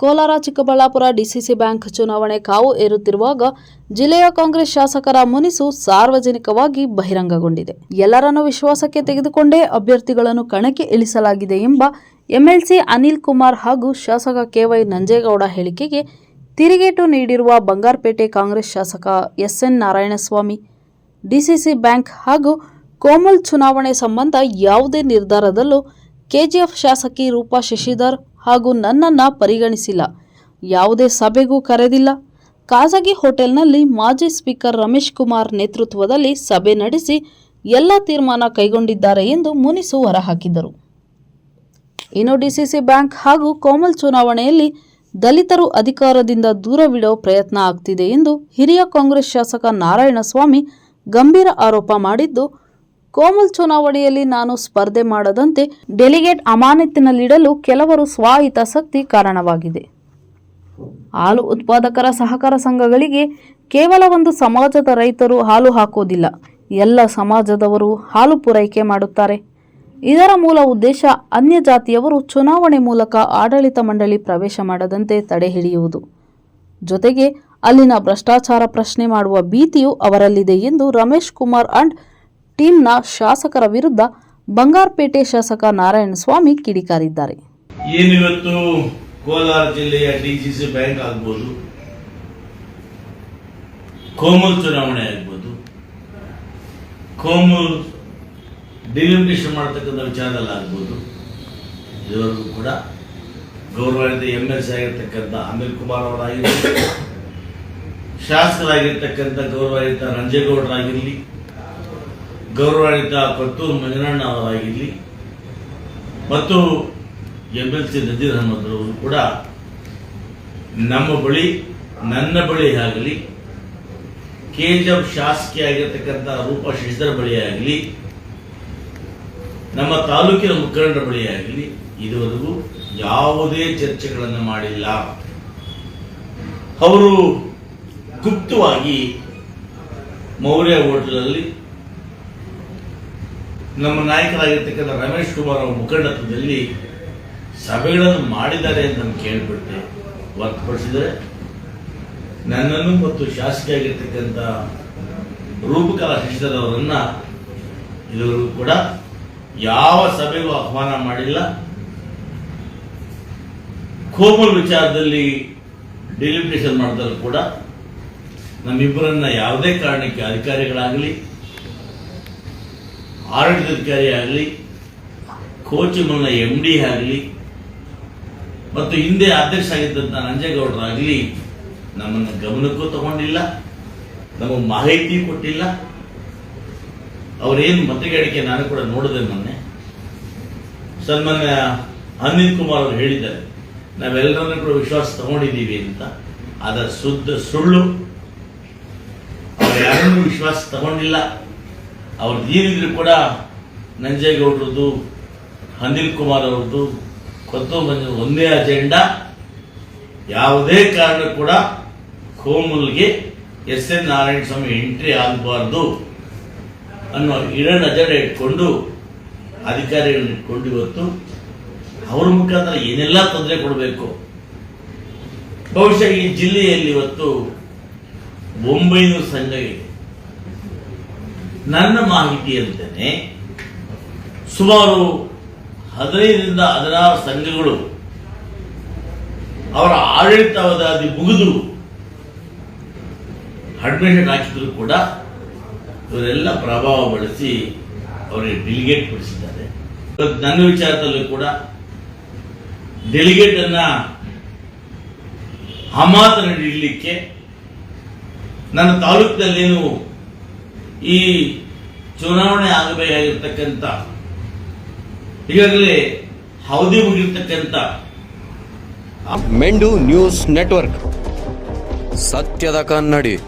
Kolar, Chikkaballapur DCC bank ಚುನಾವಣೆ ಕಾವು ಏರುತ್ತಿರುವಾಗ ಜಿಲ್ಲೆಯ ಕಾಂಗ್ರೆಸ್ ಶಾಸಕರ ಮುನಿಸು ಸಾರ್ವಜನಿಕವಾಗಿ ಬಹಿರಂಗಗೊಂಡಿದೆ. ಎಲ್ಲರನ್ನು ವಿಶ್ವಾಸಕ್ಕೆ ತೆಗೆದುಕೊಂಡೇ ಅಭ್ಯರ್ಥಿಗಳನ್ನು ಕಣಕ್ಕೆ ಇಳಿಸಲಾಗಿದೆ ಎಂಬ ಎಂಎಲ್ಸಿ ಅನಿಲ್ ಕುಮಾರ್ ಹಾಗೂ ಶಾಸಕ ಕೆವೈ ನಂಜೇಗೌಡ ಹೇಳಿಕೆಗೆ ತಿರುಗೇಟು ನೀಡಿರುವ ಬಂಗಾರಪೇಟೆ ಕಾಂಗ್ರೆಸ್ ಶಾಸಕ ಎಸ್ಎನ್ ನಾರಾಯಣಸ್ವಾಮಿ, ಡಿಸಿಸಿ ಬ್ಯಾಂಕ್ ಹಾಗೂ ಕೋಮಲ್ ಚುನಾವಣೆ ಸಂಬಂಧ ಯಾವುದೇ ನಿರ್ಧಾರದಲ್ಲೂ ಕೆಜಿಎಫ್ ಶಾಸಕಿ ರೂಪಾ ಶಶಿಧರ್ ಹಾಗೂ ನನ್ನನ್ನು ಪರಿಗಣಿಸಿಲ್ಲ. ಯಾವುದೇ ಸಭೆಗೂ ಕರೆದಿಲ್ಲ. ಖಾಸಗಿ ಹೋಟೆಲ್ನಲ್ಲಿ ಮಾಜಿ ಸ್ಪೀಕರ್ ರಮೇಶ್ ಕುಮಾರ್ ನೇತೃತ್ವದಲ್ಲಿ ಸಭೆ ನಡೆಸಿ ಎಲ್ಲ ತೀರ್ಮಾನ ಕೈಗೊಂಡಿದ್ದಾರೆ ಎಂದು ಮುನಿಸು ಹೊರಹಾಕಿದರು. ಇನ್ನು ಡಿಸಿಸಿ ಬ್ಯಾಂಕ್ ಹಾಗೂ ಕೋಮಲ್ ಚುನಾವಣೆಯಲ್ಲಿ ದಲಿತರು ಅಧಿಕಾರದಿಂದ ದೂರವಿಡೋ ಪ್ರಯತ್ನ ಆಗ್ತಿದೆ ಎಂದು ಹಿರಿಯ ಕಾಂಗ್ರೆಸ್ ಶಾಸಕ ನಾರಾಯಣಸ್ವಾಮಿ ಗಂಭೀರ ಆರೋಪ ಮಾಡಿದ್ದು ಕೋಮಲ್ ಚುನಾವಣೆಯಲ್ಲಿ ನಾನು ಸ್ಪರ್ಧೆ ಮಾಡದಂತೆ ಡೆಲಿಗೇಟ್ ಅಮಾನತಿನಲ್ಲಿಡಲು ಕೆಲವರು ಸ್ವಹಿತಾಸಕ್ತಿ ಕಾರಣವಾಗಿದೆ. ಹಾಲು ಉತ್ಪಾದಕರ ಸಹಕಾರ ಸಂಘಗಳಿಗೆ ಕೇವಲ ಒಂದು ಸಮಾಜದ ರೈತರು ಹಾಲು ಹಾಕೋದಿಲ್ಲ ಎಲ್ಲ ಸಮಾಜದವರು ಹಾಲು ಪೂರೈಕೆ ಮಾಡುತ್ತಾರೆ. ಇದರ ಮೂಲ ಉದ್ದೇಶ ಅನ್ಯ ಜಾತಿಯವರು ಚುನಾವಣೆ ಮೂಲಕ ಆಡಳಿತ ಮಂಡಳಿ ಪ್ರವೇಶ ಮಾಡದಂತೆ ತಡೆ ಹಿಡಿಯುವುದು. ಜೊತೆಗೆ ಅಲ್ಲಿನ ಭ್ರಷ್ಟಾಚಾರ ಪ್ರಶ್ನೆ ಮಾಡುವ ಭೀತಿಯು ಅವರಲ್ಲಿದೆ ಎಂದು ರಮೇಶ್ ಕುಮಾರ್ ಅಂಡ್ ಟೀಮ್ನ ಶಾಸಕರ ವಿರುದ್ಧ ಬಂಗಾರಪೇಟೆ ಶಾಸಕ ನಾರಾಯಣಸ್ವಾಮಿ ಕಿಡಿಕಾರಿದ್ದಾರೆ. ಏನಿವತ್ತು ಕೋಲಾರ ಜಿಲ್ಲೆಯ ಡಿಸಿಸಿ ಬ್ಯಾಂಕ್ ಆಗ್ಬೋದು, ಕೋಮಲ್ ಚುನಾವಣೆ ಆಗ್ಬೋದು, ಕೋಮಲ್ ಡಿಲಿಮಿಟೇಷನ್ ಮಾಡತಕ್ಕಂಥ ವಿಚಾರದಲ್ಲಿ ಆಗ್ಬೋದು, ಇದುವರೆಗೂ ಕೂಡ ಗೌರವಾನ್ವಿತ ಎಂ ಎಲ್ ಸಿ ಆಗಿರ್ತಕ್ಕಂಥ ಅನಿಲ್ ಕುಮಾರ್ ಅವರಾಗಿರಲಿ, ಶಾಸಕರಾಗಿರ್ತಕ್ಕಂಥ ಗೌರವಾನ್ವಿತ ರಂಜೇಗೌಡರಾಗಿರಲಿ ಗೌರವಾನ್ವಿತ ಕೊತ್ತೂರು ಮಂಜನಣ್ಣ ಅವರಾಗಿರಲಿ ಮತ್ತು M L C Nazeer Ahmed ಅವರು ಕೂಡ ನಮ್ಮ ಬಳಿ, ನನ್ನ ಬಳಿ ಆಗಲಿ ಕೆಜಿಎಫ್ ಶಾಸಕಿ ಆಗಿರ್ತಕ್ಕಂಥ ರೂಪ ಶಶಿಧರ್ ಬಳಿ ಆಗಲಿ, ನಮ್ಮ ತಾಲೂಕಿನ ಮುಖಂಡರ ಬಳಿ ಆಗಲಿ, ಇದುವರೆಗೂ ಯಾವುದೇ ಚರ್ಚೆಗಳನ್ನು ಮಾಡಿಲ್ಲ. ಅವರು ಗುಪ್ತವಾಗಿ ಮೌರ್ಯ ಹೋಟೆಲಲ್ಲಿ ನಮ್ಮ ನಾಯಕರಾಗಿರ್ತಕ್ಕಂಥ ರಮೇಶ್ ಕುಮಾರ್ ಅವರ ಮುಖಂಡತ್ವದಲ್ಲಿ ಸಭೆಗಳನ್ನು ಮಾಡಿದ್ದಾರೆ ಅಂತ ನಾನು ಕೇಳ್ಬಿಟ್ಟೆ ಹೊರತುಪಡಿಸಿದರೆ ನನ್ನನ್ನು ಮತ್ತು ಶಾಸಕಿಯಾಗಿರ್ತಕ್ಕಂಥ ರೂಪಕಲಾ ಶಶಿಧರ್ ಅವರನ್ನ ಇದುವರೆಗೂ ಕೂಡ ಯಾವ ಸಭೆಗೂ ಆಹ್ವಾನ ಮಾಡಿಲ್ಲ. ಕೋಮಲ್ ವಿಚಾರದಲ್ಲಿ ಡಿಲಿಮಿಟೇಷನ್ ಮಾಡಿದ್ರು ಕೂಡ ನಮ್ಮಿಬ್ಬರನ್ನ ಯಾವುದೇ ಕಾರಣಕ್ಕೆ ಅಧಿಕಾರಿಗಳಾಗಲಿ ಆಡಳಿತಾಧಿಕಾರಿ ಆಗಲಿ ಕೋಚಿಮಲ್ನ ಎಂ ಡಿ ಆಗಲಿ, ಮತ್ತು ಹಿಂದೆ ಅಧ್ಯಕ್ಷ ಆಗಿದ್ದಂಥ ನಂಜೇಗೌಡರಾಗಲಿ, ನಮ್ಮನ್ನು ಗಮನಕ್ಕೂ ತಗೊಂಡಿಲ್ಲ ನಮಗೆ ಮಾಹಿತಿ ಕೊಟ್ಟಿಲ್ಲ. ಅವರೇನು ಮತಗಾಡಿಕೆ ನಾನು ಕೂಡ ನೋಡಿದೆ ಮೊನ್ನೆ. ಸನ್ಮಾನ್ಯ ಅನಿಲ್ ಕುಮಾರ್ ಅವರು ಹೇಳಿದ್ದಾರೆ, ನಾವೆಲ್ಲರನ್ನೂ ಕೂಡ ವಿಶ್ವಾಸ ತಗೊಂಡಿದ್ದೀವಿ ಅಂತ. ಅದರ ಶುದ್ಧ ಸುಳ್ಳು. ಅವ್ರು ಯಾರನ್ನೂ ವಿಶ್ವಾಸ ತಗೊಂಡಿಲ್ಲ. ಅವ್ರದ್ದು ಏನಿದ್ರು ಕೂಡ ನಂಜೇಗೌಡರದ್ದು ಅನಿಲ್ ಕುಮಾರ್ ಅವ್ರದ್ದು ಕೊತ್ತು ಮಂಜು ಒಂದೇ ಅಜೆಂಡಾ. ಯಾವುದೇ ಕಾರಣ ಕೂಡ ಕೋಮಲ್ಗೆ S N Narayana Swamy entry ಆಗಬಾರ್ದು ಅನ್ನೋ ಇಡನ್ ಅಜೆಂಡ ಇಟ್ಕೊಂಡು, ಅಧಿಕಾರಿಗಳನ್ನ ಇಟ್ಕೊಂಡು ಇವತ್ತು ಅವ್ರ ಮುಖಾಂತರ ಏನೆಲ್ಲ ತೊಂದರೆ ಕೊಡಬೇಕು? ಬಹುಶಃ ಈ ಜಿಲ್ಲೆಯಲ್ಲಿ ಇವತ್ತು ಒಂಬೈನೂರು ಸಂಘ ಇದೆ ನನ್ನ ಮಾಹಿತಿಯಂತೆ ಸುಮಾರು ಹದಿನೈದರಿಂದ ಹದಿನಾರು ಸಂಘಗಳು, ಅವರ ಆಡಳಿತಾವಧಿ ಮುಗಿದು ಅಡ್ಮಿಷನ್ ಹಾಕಿದ್ರು ಕೂಡ ಇವರೆಲ್ಲ ಪ್ರಭಾವ ಬಳಸಿ ಅವರಿಗೆ ಡೆಲಿಗೇಟ್ ಪಡಿಸಿದ್ದಾರೆ ನನ್ನ ವಿಚಾರದಲ್ಲೂ ಕೂಡ ಡೆಲಿಗೇಟ್ ಅನ್ನ ಹಮಾತನ ನೀಡಲಿಕ್ಕೆ ನನ್ನ ತಾಲೂಕಿನಲ್ಲೇನು ಈ ಚುನಾವಣೆ ಆಗಬೇಕಾಗಿರ್ತಕ್ಕಂಥ ಈಗಾಗಲೇ ಅವಧಿ ಮುಗಿರ್ತಕ್ಕಂಥ. ಮೆಂಡು ನ್ಯೂಸ್ ನೆಟ್ವರ್ಕ್. ಸತ್ಯದ ಕನ್ನಡಿ.